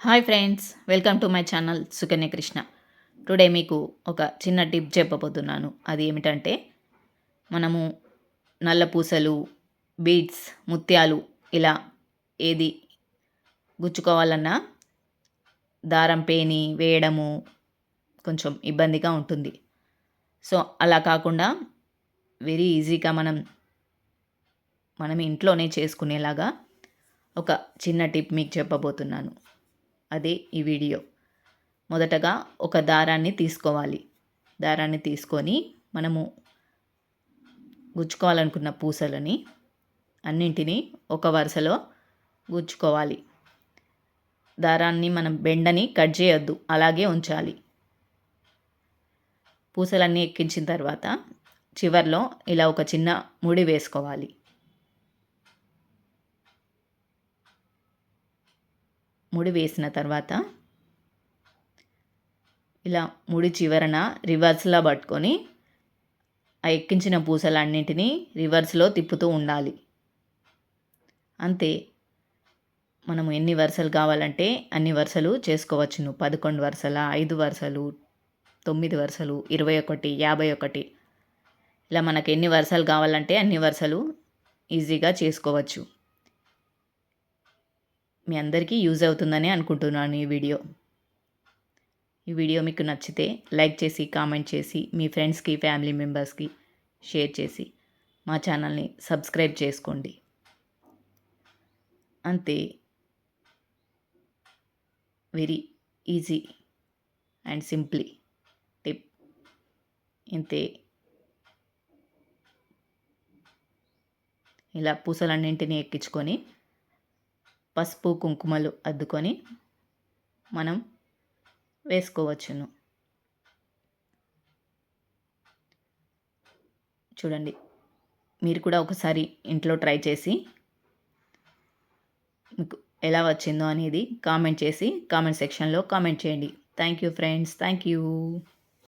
Hi friends welcome to my channel Sukanya Krishna. Today మీకు ఒక చిన్న టిప్ చెప్పబోతున్నాను. అది ఏమిటంటే మనము నల్ల పూసలు బీడ్స్ ముత్యాలు ఇలా ఏది గుచ్చుకోవాలన్నా దారం పేని వేయడము కొంచెం ఇబ్బందిగా ఉంటుంది. సో అలా కాకుండా వెరీ ఈజీగా మనం మనం ఇంట్లోనే చేసుకునేలాగా ఒక చిన్న టిప్ మీకు చెప్పబోతున్నాను. అదే ఈ వీడియో. మొదటగా ఒక దారాన్ని తీసుకోవాలి. దారాన్ని తీసుకొని మనము గుచ్చుకోవాలనుకున్న పూసలని అన్నింటినీ ఒక వరుసలో గుచ్చుకోవాలి. దారాన్ని మనం బెండని కట్ చేయొద్దు అలాగే ఉంచాలి. పూసలన్నీ ఎక్కించిన తర్వాత చివర్లో ఇలా ఒక చిన్న ముడి వేసుకోవాలి. ముడి వేసిన తర్వాత ఇలా ముడి చివరన రివర్స్లో పట్టుకొని ఆ ఎక్కించిన పూసలన్నింటినీ రివర్స్లో తిప్పుతూ ఉండాలి. అంతే. మనము ఎన్ని వరుసలు కావాలంటే అన్ని వరుసలు చేసుకోవచ్చును పదకొండు వరుసల ఐదు వరుసలు తొమ్మిది వరుసలు ఇరవై ఒకటి యాభై ఒకటి. ఇలా మనకు ఎన్ని వరుసలు కావాలంటే అన్ని వరుసలు ఈజీగా చేసుకోవచ్చు. మీ అందరికీ యూజ్ అవుతుందని అనుకుంటున్నాను ఈ వీడియో. ఈ వీడియో మీకు నచ్చితే లైక్ చేసి కామెంట్ చేసి మీ ఫ్రెండ్స్కి ఫ్యామిలీ మెంబర్స్కి షేర్ చేసి మా ఛానల్ని సబ్స్క్రైబ్ చేసుకోండి. అంతే. Very easy and simply tip. ఇంతే. ఇలా పూసలన్నింటినీ ఎక్కించుకొని పసుపు కుంకుమలు అద్దుకొని మనం వేసుకోవచ్చును. చూడండి మీరు కూడా ఒకసారి ఇంట్లో ట్రై చేసి మీకు ఎలా వచ్చిందో అనేది కామెంట్ చేసి కామెంట్ సెక్షన్లో కామెంట్ చేయండి. Thank you friends thank you.